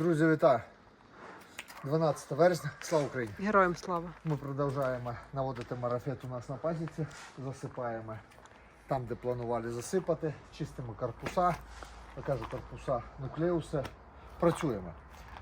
Друзі, вітаю! 12 вересня, слава Україні! Героям слава. Ми продовжуємо наводити марафет у нас на пасіці, засипаємо там, де планували засипати, чистимо корпуса, я кажу корпуса, нуклеуси, працюємо.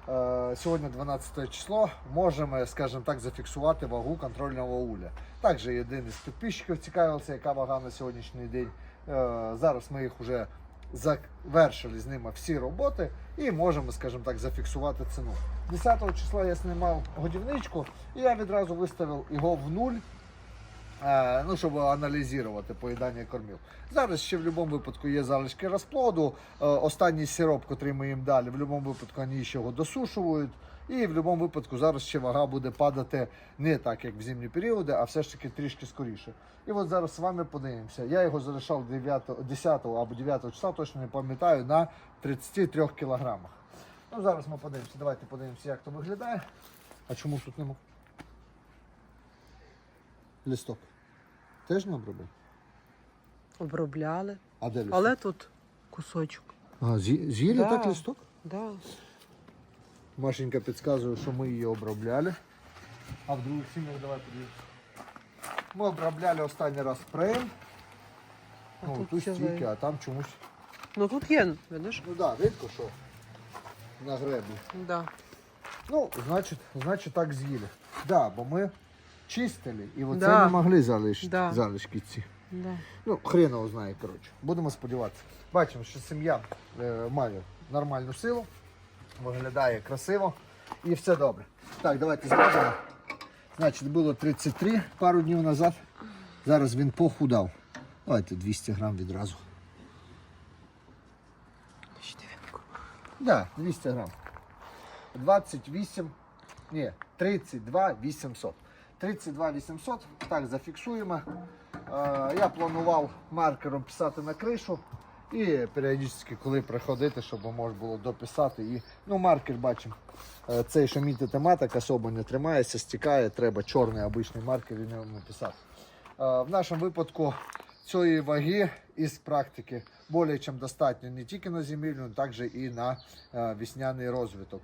Е, Сьогодні 12 число, можемо, скажімо так, зафіксувати вагу контрольного уля. Також один із підписчиків цікавився, яка вага на сьогоднішній день. Е, Зараз ми їх вже завершили з ними всі роботи і можемо, скажімо так, зафіксувати ціну. 10 числа я знімав годівничку і я відразу виставив його в нуль. е, Ну, щоб аналізувати поїдання кормів. Зараз ще в будь-якому випадку є залишки розплоду. Е, Останній сироп, який ми їм дали, в будь-якому випадку вони ще його досушують. І в будь-якому випадку зараз ще вага буде падати не так, як в зимні періоди, а все ж таки трішки скоріше. І от зараз з вами подивимося. Я його залишав 9, 10 або 9 числа, точно не пам'ятаю, на 33 кілограмах. Ну, зараз ми подивимося. Давайте подивимося, як то виглядає. А чому тут нема? Листок. Теж не обробив? Обробляли. А де листок? Але тут кусочок. А, з'їли Да. так листок? Да. Машенька підказує, що ми її обробляли. А в других сім'ях давай подивимося. Ми обробляли останній раз спреєм. А Ну, тут тут стільки, а там чомусь. Ну тут є, видиш? Ну так, да, видко, що на греблі. Да. Ну, значить, значить так з'їли. Да, бо ми чистили і оце Да. не могли залишити Да. залишки ці. Да. Ну, хрен його знає, коротше. Будемо сподіватися. Бачимо, що сім'я е, має нормальну силу, виглядає красиво і все добре. Так, давайте зважимо. Значить, було 33 пару днів назад. Зараз він похудав. Давайте 200 грам відразу. Да, 200 грам. 28, ні, 32 800. 32 800, так, зафіксуємо. Е, я планував маркером писати на кришу і періодично, коли приходити, щоб можна було дописати. І, ну, маркер бачимо. е, Цей, що мітити маток, особо не тримається, стікає, треба чорний обичний маркер і не ньому. Е, В нашому випадку цієї ваги із практики більше ніж достатньо не тільки на земельну, але також і на вісняний весняний розвиток.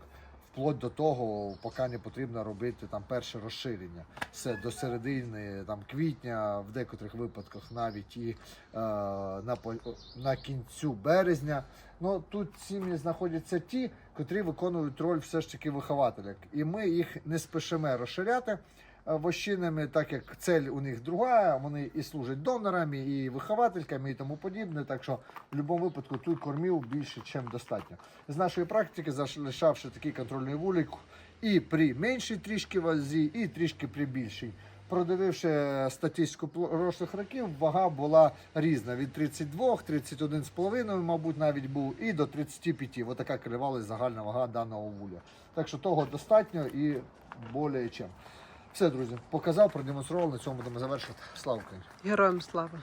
Вплоть до того, поки не потрібно робити там перше розширення. Все до середини там, квітня, в декотрих випадках навіть і е, на, на кінцю березня. Ну тут сім'ї знаходяться ті, котрі виконують роль все ж таки вихователя. І ми їх не спешимо розширяти вощинами, так як цель у них друга, вони і служать донорами, і виховательками, і тому подібне. Так що в будь-якому випадку тут кормів більше, ніж достатньо. З нашої практики, залишавши такий контрольний вулик і при меншій трішки вазі, і трішки при більшій. Продививши статистику прошлих років, вага була різна від 32, 31,5, мабуть, навіть був, і до 35. Ось така коливалась загальна вага даного вуля. Так що того достатньо і більше чим. Все, друзі, показав, продемонстрував. На цьому будемо завершувати. Слава Україні! Героям слава.